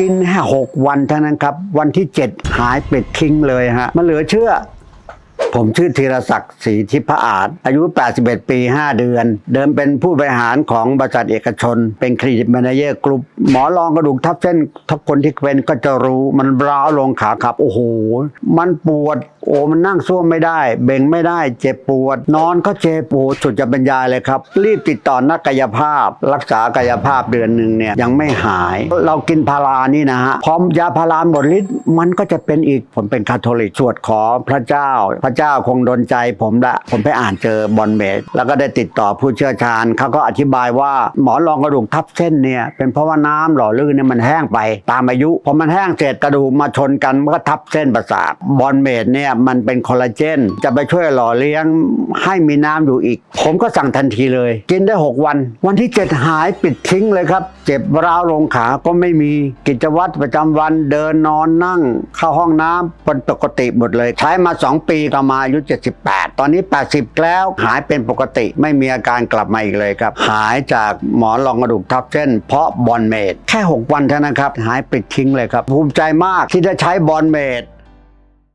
กินแค่หกวันเท่านั้นครับ วันที่ 7 หายเป็ดทิ้งเลยฮะ มันเหลือเชื่อ ผมชื่อธีรศักดิ์ศรีทิพอาจ อายุ 81 ปี 5 เดือน เดิมเป็นผู้บริหารของบริษัทเอกชน เป็นคลินิกแมเนเจอร์กรุ๊ปหมอรองกระดูกทับเส้นทุกคนที่เป็นก็จะรู้มันร้าวลงขาครับ โอ้โห มันปวด โอ้มันนั่งซ่วมไม่ได้ เบ่งไม่ได้ เจ็บปวด นอนก็เจ็บปวดสุดจะบรรยายเลยครับ รีบติดต่อนักกายภาพ รักษากายภาพเดือนหนึ่งเนี่ยยังไม่หาย เรากินพารานี่นะฮะพร้อมยาพาราหมดฤทธิ์มันก็จะเป็นอีกผมเป็นคาทอลิกสวดขอพระเจ้าพระเจ้าคงดนใจผมละ ผมไปอ่านเจอบอลเมดแล้วก็ได้ติดต่อผู้เชี่ยวชาญเขาก็อธิบายว่าหมอนรองกระดูกทับเส้นเนี่ยเป็นเพราะว่าน้ำหล่อลื่นเนี่ยมันแห้งไปตามอายุพอมันแห้งเสร็จกระดูกมาชนกันมันก็ทับเส้นประสาทบอลเมดเนี่ยมันเป็นคอลลาเจน จะไปช่วยหล่อเลี้ยงให้มีน้ำอยู่อีก ผมก็สั่งทันทีเลย กินได้ 6 วัน วันที่ 7 หายปิดทิ้งเลยครับ เจ็บร้าวลงขาก็ไม่มีกิจวัตรประจำวันเดินนอนนั่ง เข้าห้องน้ำเป็นปกติหมดเลย ใช้มา 2 ปีก็มาอายุ 78 ตอนนี้ 80 แล้วหายเป็นปกติไม่มีอาการกลับมาอีกเลยครับ หายจากหมอนรองกระดูกทับเส้น เพราะบอลเมดแค่ 6 วันเท่านั้นครับ หายปิดทิ้งเลยครับ ภูมิใจมากที่ได้ใช้บอลเมด